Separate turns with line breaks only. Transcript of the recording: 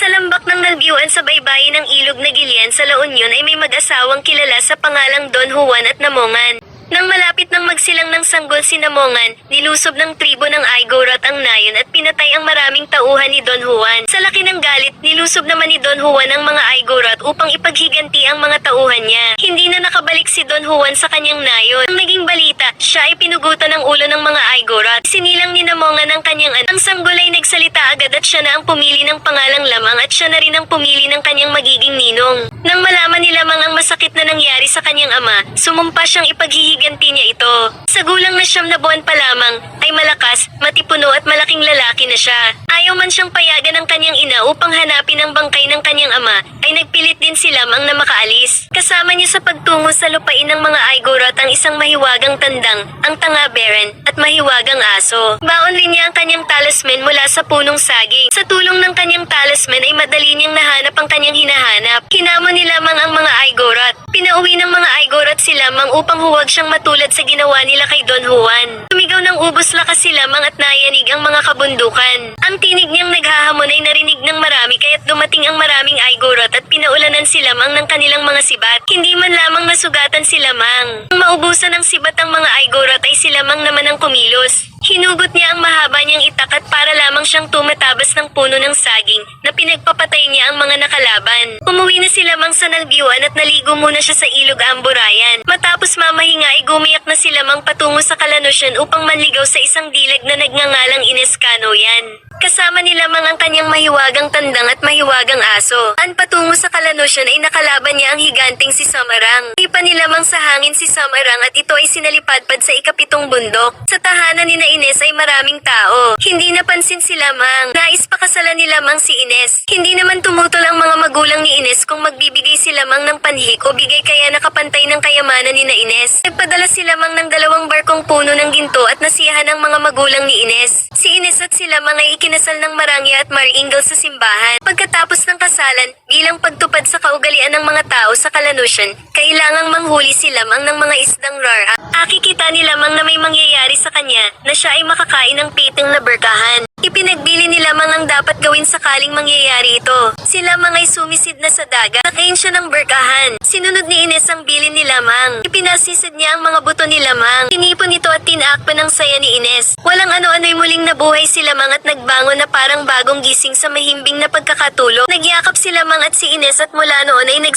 Sa lambak ng nalbiwan sa baybayin ng ilog na Gilian sa La Union ay may mag-asawang kilala sa pangalang Don Juan at Namongan. Nang malapit ng magsilang ng sanggol si Namongan, nilusob ng tribo ng Igorot ang nayon at pinatay ang maraming tauhan ni Don Juan. Sa laki ng galit, nilusob naman ni Don Juan ang mga Igorot upang ipaghiganti ang mga tauhan niya. Hindi na nakabalik si Don Juan sa kanyang nayon. Ang naging balita, siya ay pinugutan ng ulo ng mga Igorot. Sinilang ni Namongan ang kanyang anak. Ang sanggol ay nagsalita agad at siya na ang pumili ng pangalang lamang at siya na rin ang pumili ng kanyang magiging ninong. Nang malaman ni Lamang ang masakit na nangyari sa kanyang ama, sumumpa siyang ipaghihiganti niya ito. Sa gulang na siyam na buwan pa lamang, ay malakas, matipuno at malaking lalaki na siya. Ayaw man siyang payagan ng kanyang ina upang hanapin ang bangkay ng kanyang ama, ay nagpilit din si Lamang na makaalis. Kasama niya sa pagtungo sa lupain ng mga Igorot ang isang mahiwagang tandang, ang tanga Beren, at mahiwagang aso. Baon rin niya ang kanyang talisman mula sa punong saging. Sa tulong ng kanyang talisman ay madali niyang nahanap ang kanyang hinahanap. Hinamon ni Lamang ang mga Igorot. Pinauwi ng mga Igorot si Lamang upang huwag siyang matulad sa ginawa nila kay Don Juan. Tumigaw ng ubos lakas si Lamang at nayanig ang mga kabundukan. Ang tinig niyang narinig ng marami kaya't dumating ang maraming Igorot at pinaulanan si Lamang ng kanilang mga sibat. Hindi man lamang nasugatan si Lamang. Nang maubusan ng sibat ang mga Igorot ay si Lamang naman ang kumilos. Hinugot niya ang mahaba niyang itak at para lamang siyang tumatabas ng puno ng saging na pinagpapatay niya ang mga nakalaban. Umuwi na si Lamang sa Nalbiwan at naligo muna siya sa ilog Amburayan. Matapos mamahinga ay gumiyak na si Lamang patungo sa Kalanosyan upang manligaw sa isang dilag na nagngangalang Inescano yan. Kasama ni Lamang ang kanyang mahiwagang tandang at mahiwagang aso. An patungo sa Kalanosyan ay nakalaban niya ang higanting si Samarang. Ipa ni Lamang sa hangin si Samarang at ito ay sinalipadpad sa ikapitong bundok. Sa tahanan ni na Ines ay maraming tao. Hindi napansin si Lamang. Nais pakasalan ni Lamang si Ines. Hindi naman tumutol ang mga magulang ni Ines kung magbibigay si Lamang ng panhik o bigay kaya nakapantay ng kayamanan ni na Ines. Nagpadala si Lamang ng dalawang barkong puno ng ginto at nasiyahan ng mga magulang ni Ines. Si Ines at si Lamang ay ikinasal ng Marangya at Maringel sa simbahan. Pagkatapos ng kasalan, bilang pagtupad sa kaugalian ng mga tao sa Kalanusyan, kailangang manghuli si Lamang ng mga isdang rara. Akikita ni Lamang na may mangyayari sa kanya na siya ay makakain ng piting na berkahan. Ipinagbili ni Lamang ang dapat gawin sakaling mangyayari ito. Si Lamang ay sumisid na sa dagat. Nakain siya ng berkahan. Sinunod ni Ines ang bilin ni Lamang. Ipinasisid niya ang mga buto ni Lamang. Tinipon ito at tinaakpan ng saya ni Ines. Walang ano-ano'y muling nabuhay si Lamang at nagbangon na parang bagong gising sa mahimbing na pagkakatulog. Nagyakap si Lamang at si Ines at mula noon ay nag